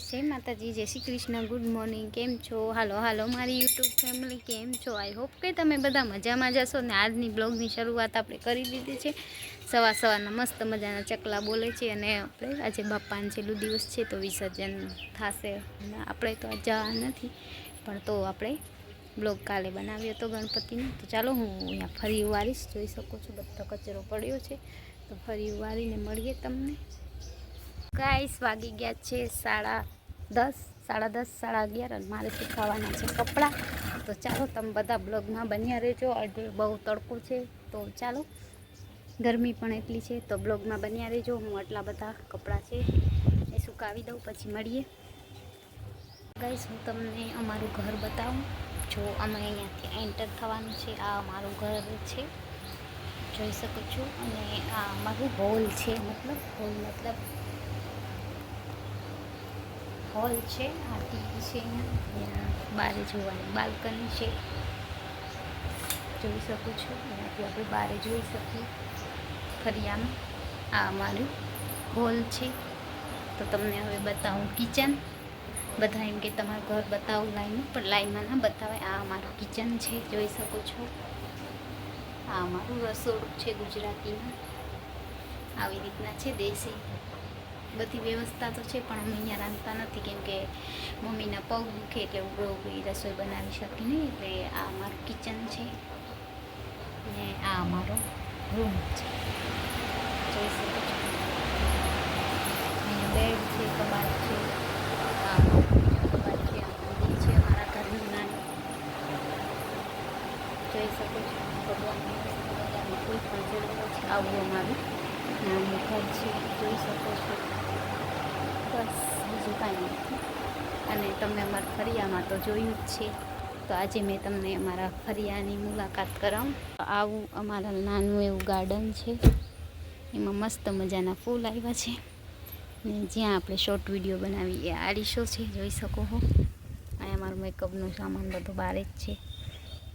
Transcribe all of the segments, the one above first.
જય માતાજી, જય શ્રી કૃષ્ણ, ગુડ મોર્નિંગ, કેમ છો? હાલો હાલો, મારી યુટ્યુબ ફેમિલી, કેમ છો? આઈ હોપ કે તમે બધા મજામાં જશો ને આજની બ્લોગની શરૂઆત આપણે કરી દીધી છે. સવાર સવારના મસ્ત મજાના ચકલા બોલે છે અને આપણે આજે બાપાનો છેલ્લું દિવસ છે તો વિસર્જન થશે આપણે તો આ જવા નથી, પણ તો આપણે બ્લોગ કાલે બનાવ્યો હતો ગણપતિનો. તો ચાલો હું અહીંયા ફરી વારીશ જોઈ શકો છો, બધો કચરો પડ્યો છે. તો ફરી વારીને મળીએ તમને. ગાઈસ, વાગી ગયા છે સાડા દસ સાડા દસ, સાડા અગિયાર અને મારે સુકાવાના છે કપડાં. તો ચાલો તમે બધા બ્લોગમાં બન્યા રહેજો. આજે બહુ તડકો છે, તો ચાલો. ગરમી પણ એટલી છે, તો બ્લોગમાં બન્યા રહેજો. હું આટલા બધા કપડાં છે એ સુકાવી દઉં, પછી મળીએ. ગાઈસ, હું તમને અમારું ઘર બતાવું. જો અમે અહીંયાથી એન્ટર થવાનું છે. આ અમારું ઘર છે. જોઈ શકો છો. અને આ અમારું હોલ છે, મતલબ હોલ મતલબ હોલ છે, આ ટીવી છે અહીંયા. બારે જોવાની બાલ્કની છે. જોઈ શકો છો. એનાથી આપણે બારે જોઈ શકીએ. ફરિયામાં આ અમારું હોલ છે. તો તમને હવે બતાવું કિચન. બધા એમ કે તમારું ઘર બતાવું લાઈનમાં પણ લાઈનમાં ના બતાવે આ અમારું કિચન છે. જોઈ શકો છો. આ અમારું રસોડું છે ગુજરાતીમાં આવી રીતના છે દેશી. બધી વ્યવસ્થા તો છે, પણ અમે અહીંયા રાંધતા નથી, કેમ કે મમ્મીના પગ દુખે એટલે બહુ કોઈ રસોઈ બનાવી શકી નહીં, એટલે આ અમારું કિચન છે ને આ અમારો રૂમ છે. જોઈ શકો છો. અહીંયા બેડ છે, કબાટ છે કબાટ છે મંદિર છે, અમારા ઘરનું નાનું. જોઈ શકો છો. ભગવાનની કોઈ પણ જરૂર છે આવું અમારું નાનું ઘર છે જોઈ શકો છો બસ બીજું કાંઈ નથી અને તમે અમારા ફરિયામાં તો જોયું જ છે. તો આજે મેં તમને અમારા ફરિયાની મુલાકાત કરાવું. આવું અમારા નાનું એવું ગાર્ડન છે. એમાં મસ્ત મજાના ફૂલ આવ્યા છે. ને જ્યાં આપણે શોર્ટ વીડિયો બનાવી એ આડીશો છે, જોઈ શકો હો. અહીંયા અમારું મેકઅપનું સામાન બધું બારે જ છે.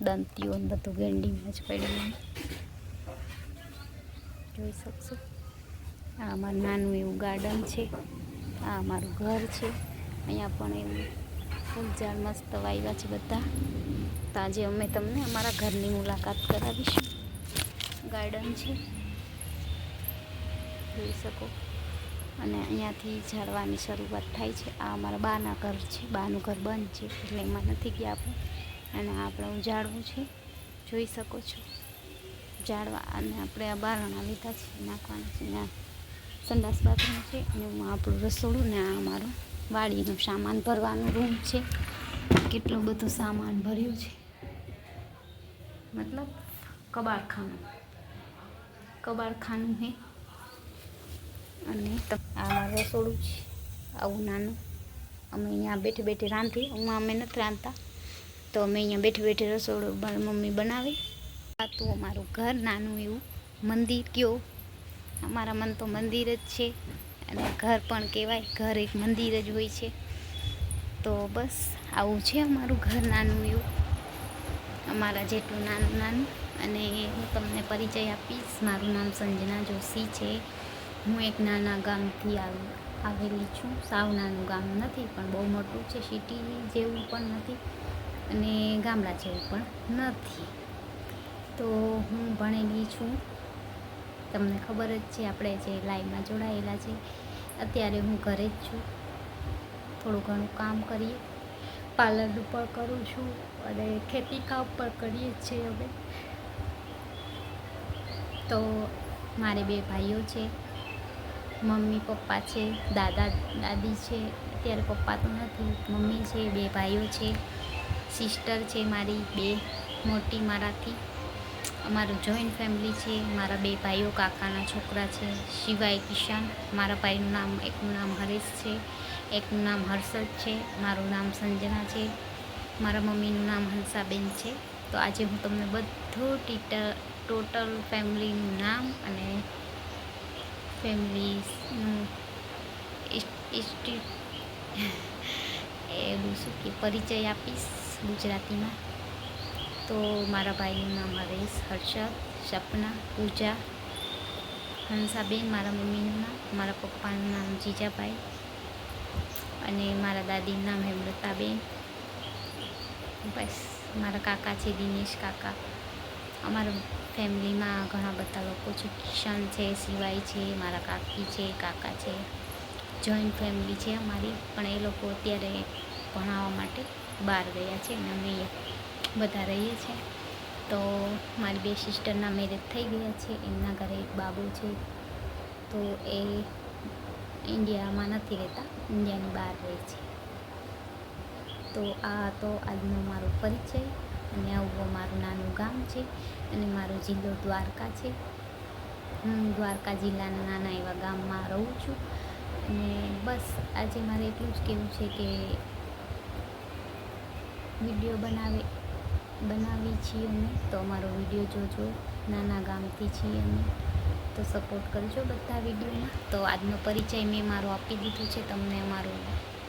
દંતીઓ બધું ગેંડીમાં જ પડ્યું જોઈ શકશો. આ અમારું નાનું એવું ગાર્ડન છે. આ અમારું ઘર છે. અહીંયા પણ એવું ફૂલ ઝાડ મસ્ત વાવ્યા છે બધા. તો આજે અમે તમને અમારા ઘરની મુલાકાત કરાવીશું. ગાર્ડન છે. જોઈ શકો. અને અહીંયાથી ઝાડવાની શરૂઆત થાય છે. આ અમારા બાના ઘર છે. બાનું ઘર બંધ છે. એટલે એમાં નથી ગયા આપણે. અને આપણે ઉજાડવું છે. જોઈ શકો છો. ઝાડવા અને આપણે આ બારણા લીધા છે, નાખવાના છે ને સંડાસ બાથરૂમ છે અને હું આપણું રસોડું ને આ અમારું વાડીનું સામાન ભરવાનું રૂમ છે. કેટલું બધું સામાન ભર્યું છે. મતલબ કબાડખાનું કબાડખાનું હે. અને આ રસોડું છે, આવું નાનું. અમે અહીંયા બેઠે બેઠે રાંધીએ. હું, અમે નથી રાંધતા. તો અમે અહીંયા બેઠે બેઠે રસોડું મમ્મી બનાવે. તો અમારું ઘર નાનું એવું. મંદિર કયો અમારા મન તો મંદિર જ છે. અને ઘર પણ કહેવાય, ઘર એક મંદિર જ હોય છે. તો બસ, આવું છે અમારું ઘર નાનું એવું. અમારા જેટલું નાનું નાનું. અને હું તમને પરિચય આપીશ. મારું નામ સંજના જોશી છે. હું એક નાના ગામથી આવી, આવેલી છું. સાવ નાનું ગામ નથી, પણ બહુ મોટું છે. સિટી જેવું પણ નથી. અને ગામડા જેવું પણ નથી. તો હું ભણેલી છું. તમને ખબર જ છે, આપણે જે લાઈનમાં જોડાયેલા છે, અત્યારે હું ઘરે જ છું. થોડું ઘણું કામ કરીએ. પાર્લરનું પણ કરું છું અને ખેતી કામ પણ કરીએ જ છીએ અમે. તો મારે બે ભાઈઓ છે. મમ્મી, પપ્પા છે, દાદા, દાદી છે. અત્યારે પપ્પા તો નથી, મમ્મી છે, બે ભાઈઓ છે. સિસ્ટર છે મારી, બે, મોટી મારાથી. અમારું જોઈન્ટ ફેમિલી છે, મારા બે ભાઈઓ, કાકાના છોકરા છે, શિવાય, કિશાન, મારા ભાઈનું નામ, એકનું નામ હરીશ છે, એકનું નામ હર્ષદ છે, મારું નામ સંજના છે, મારા મમ્મીનું નામ હંસાબેન છે. તો આજે હું તમને બધું ટીટર ટોટલ ફેમિલીનું નામ અને ફેમિલીનું એવું શું કે, પરિચય આપીશ ગુજરાતીમાં. તો મારા ભાઈનું નામ હરેશ હર્ષદ સપના, પૂજા, હંસાબેન, મારા મમ્મીનું નામ, મારા પપ્પાનું નામ જીજાભાઈ અને મારા દાદીનું નામ હેમલતાબેન. બસ, મારા કાકા છે, દિનેશ કાકા. અમારા ફેમિલીમાં ઘણા બધા લોકો છે, કિશન છે સિવાય છે, મારા કાકી છે, કાકા છે, જોઈન્ટ ફેમિલી છે અમારી. પણ એ લોકો અત્યારે ભણાવવા માટે બહાર ગયા છે અને અમે બધા રહીએ છીએ. તો મારી બે સિસ્ટરના મેરેજ થઈ ગયા છે. એમના ઘરે એક બાબુ છે. તો એ ઇન્ડિયામાં નથી રહેતા. ઇન્ડિયાની બહાર રહે છે. તો આ તો આજનો મારો પરિચય. અને આવું મારું નાનું ગામ છે. અને મારો જિલ્લો દ્વારકા છે. હું દ્વારકા જિલ્લાના નાના એવા ગામમાં રહું છું. અને બસ આજે મારે એટલું જ કહેવું છે કે વીડિયો બનાવે. બનાવી છીએ અમે. તો અમારો વીડિયો જોજો. નાના ગામથી છીએ અમે. તો સપોર્ટ કરજો બધા વિડીયોમાં. તો આજનો પરિચય મેં મારો આપી દીધો છે. તમને અમારું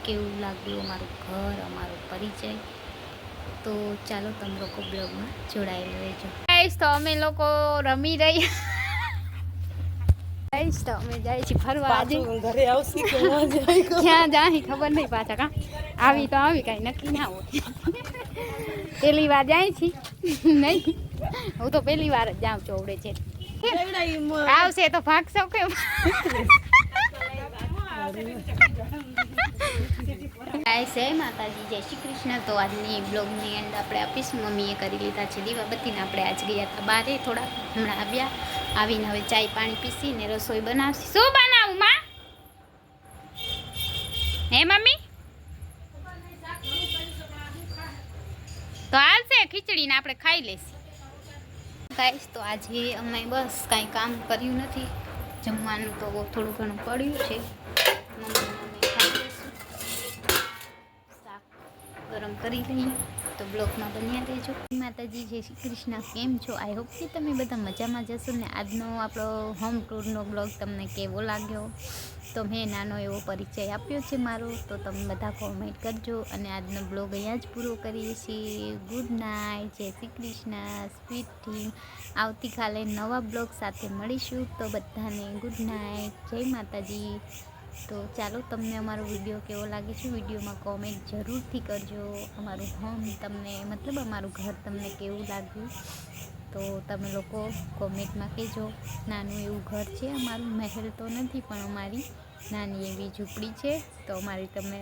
કેવું લાગ્યું? અમારું ઘર અમારો પરિચય. તો ચાલો તમે લોકો બ્લોગમાં જોડાયેલું રહેજો. તો અમે લોકો રમી રહ્યા. ગાઈસ તો અમે જાય છીએ ફરવા આજે. ઘરે આવશે ક્યાં જાય ખબર નહીં પાછા કા? આવી તો આવી કાંઈ નક્કી ના હોય. પેલી વાર જાય છે? નહીં. હું તો પહેલી વાર જ જાઉં ચોવડે છે. આવશે તો ભાગશો કે ગાય છે માતાજી, જય શ્રી કૃષ્ણ. તો આજની બ્લોગની એન્ડ આપણે આપીશ મમ્મીએ કરી લીધા છે. દીવાબત્તીને આપણે આજ ગયા હતા બારે થોડા હમણાં આવ્યા. આવીને હવે ચાય પાણી પીસીને રસોઈ બનાવશે. શું બનાવું, માં? હે, મમ્મી? તો હાલશે ખીચડીને આપણે ખાઈ લેશું ગાઈશ તો આજે અમે બસ કાંઈ કામ કર્યું નથી. જમવાનું તો થોડું ઘણું પડ્યું છે. ગરમ કરી લઈએ. તો બ્લોગમાં બન્યા રહેજો. માતાજી, જય શ્રી કૃષ્ણ. કેમ છો? આઈ હોપ કે તમે બધા મજામાં જશો ને આજનો આપણો હોમ ટૂરનો બ્લોગ તમને કેવો લાગ્યો? તો મેં નાનો એવો પરિચય આપ્યો છે મારો. તો તમે બધા કોમેન્ટ કરજો. અને આજનો બ્લોગ અહીંયા જ પૂરો કરીએ છીએ. ગુડ નાઇટ જય શ્રી કૃષ્ણ. સ્વીટ ટીમ આવતીકાલે નવા બ્લોગ સાથે મળીશું. તો બધાને ગુડ નાઇટ જય માતાજી. તો ચાલો તમને અમારો વીડિયો કેવો લાગે છે વિડીયોમાં કોમેન્ટ જરૂરથી કરજો. અમારું હોમ તમને, મતલબ અમારું ઘર તમને કેવું લાગ્યું? તો તમે લોકો કોમેન્ટમાં કહેજો. નાનું એવું ઘર છે અમારું. મહેલ તો નથી પણ અમારી. નાની એવી ઝૂંપડી છે, તો અમારી તમે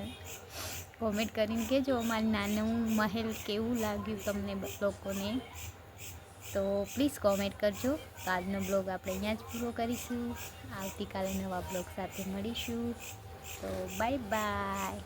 કોમેન્ટ કરીને કહેજો અમારી નાનું મહેલ કેવું લાગ્યું તમને લોકોને. તો પ્લીઝ કોમેન્ટ કરજો. તો આજનો બ્લોગ આપણે અહીંયા જ પૂરો કરીશું. આવતીકાલે નવા બ્લોગ સાથે મળીશું. તો બાય બાય